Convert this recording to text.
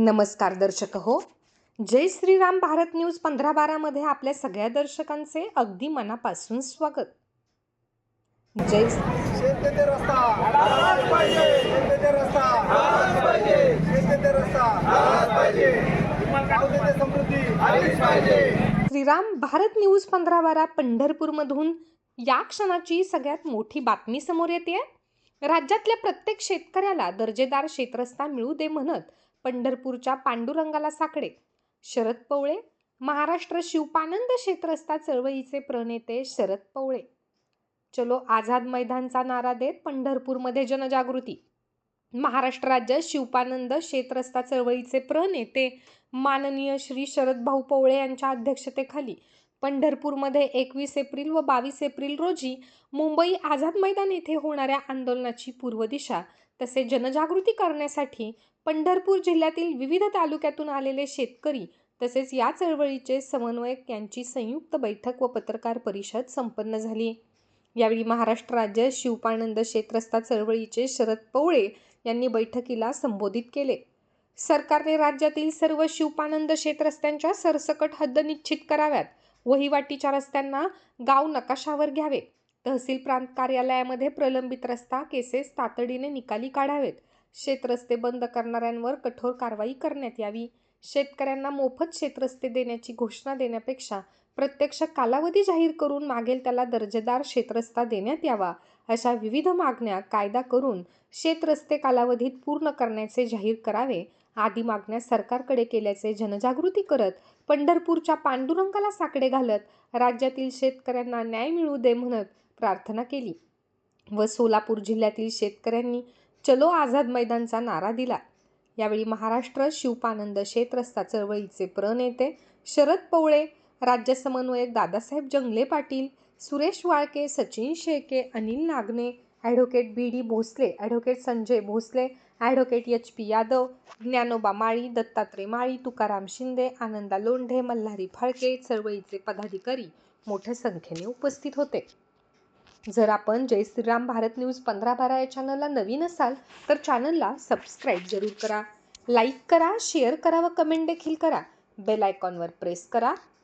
नमस्कार दर्शक हो. जय श्रीराम भारत न्यूज पंधरा बारामध्ये आपल्या सगळ्या दर्शकांचे अगदी मनापासून स्वागत. जय श्रीराम भारत न्यूज पंधरा बारा पंढरपूरमधून या क्षणाची सगळ्यात मोठी बातमी समोर येते राज्यातल्या प्रत्येक शेतकऱ्याला दर्जेदार शेतरस्ता मिळू दे म्हणत पंढरपूरच्या पांडुरंगाला साकडे. शरद पवळे महाराष्ट्र शिवपानंद शेतरस्ता चळवळीचे प्रणेते शरद पवळे. चलो आझाद मैदानचा नारा देत पंढरपूरमध्ये जनजागृती महाराष्ट्र राज्य शिवपानंद शेतरस्ता चळवळीचे प्रणेते माननीय श्री शरदभाऊ पवळे यांच्या अध्यक्षतेखाली पंढरपूरमध्ये एकवीस एप्रिल व बावीस एप्रिल रोजी मुंबई आझाद मैदान येथे होणाऱ्या आंदोलनाची पूर्व दिशा तसे जनजागृती करण्यासाठी पंढरपूर जिल्ह्यातील विविध तालुक्यातून आलेले शेतकरी तसेच या चळवळीचे समन्वयक यांची संयुक्त बैठक व पत्रकार परिषद संपन्न झाली. यावेळी महाराष्ट्र राज्य शिवपानंद शेतरस्ता चळवळीचे शरद पवळे यांनी बैठकीला संबोधित केले. सरकारने राज्यातील सर्व शिवपानंद शेतरस्त्यांच्या सरसकट हद्द निश्चित कराव्यात वहिवाटीच्या रस्त्यांना गाव नकाशावर घ्यावे तहसील प्रांत कार्यालयामध्ये प्रलंबित रस्ता केसेस तातडीने निकाली काढावेत. शेतरस्ते बंद करणाऱ्यांवर कठोर कारवाई करण्यात यावी. शेतकऱ्यांना मोफत शेतरस्ते देण्याची घोषणा देण्यापेक्षा प्रत्यक्ष कालावधी जाहीर करून मागेल त्याला दर्जेदार शेतरस्ता देण्यात यावा अशा विविध मागण्या कायदा करून शेतरस्ते कालावधीत पूर्ण करण्याचे जाहीर करावे. आदी मागण्या सरकारकडे केल्याचे जनजागृती करत पंढरपूरच्या पांडुरंगाला साकडे घालत राज्यातील शेतकऱ्यांना न्याय मिळू दे म्हणत प्रार्थना केली व सोलापूर जिल्ह्यातील शेतकऱ्यांनी चलो आझाद मैदानचा नारा दिला. यावेळी महाराष्ट्र शिवपानंद शेतरस्ता चळवळीचे प्रणेते शरद पवळे राज्य समन्वयक Dadasaheb Jangale Patil Suresh Walke Sachin Shelke Anil Nagane advocate B D Bhosale advocate Sanjay Bhosale advocate H P Yadav Dnyanoba Mali Dattatray Mali Tukaram Shinde Ananda Londhe Malhari Phalke चळवळीचे पदाधिकारी मोठ्या संख्येने उपस्थित होते. जर आपण जय श्रीराम भारत न्यूज पंधरा बारा या चॅनलला नवीन असाल तर चॅनलला सबस्क्राईब जरूर करा. लाईक करा शेअर करा व कमेंट देखील करा. बेल आयकॉनवर प्रेस करा.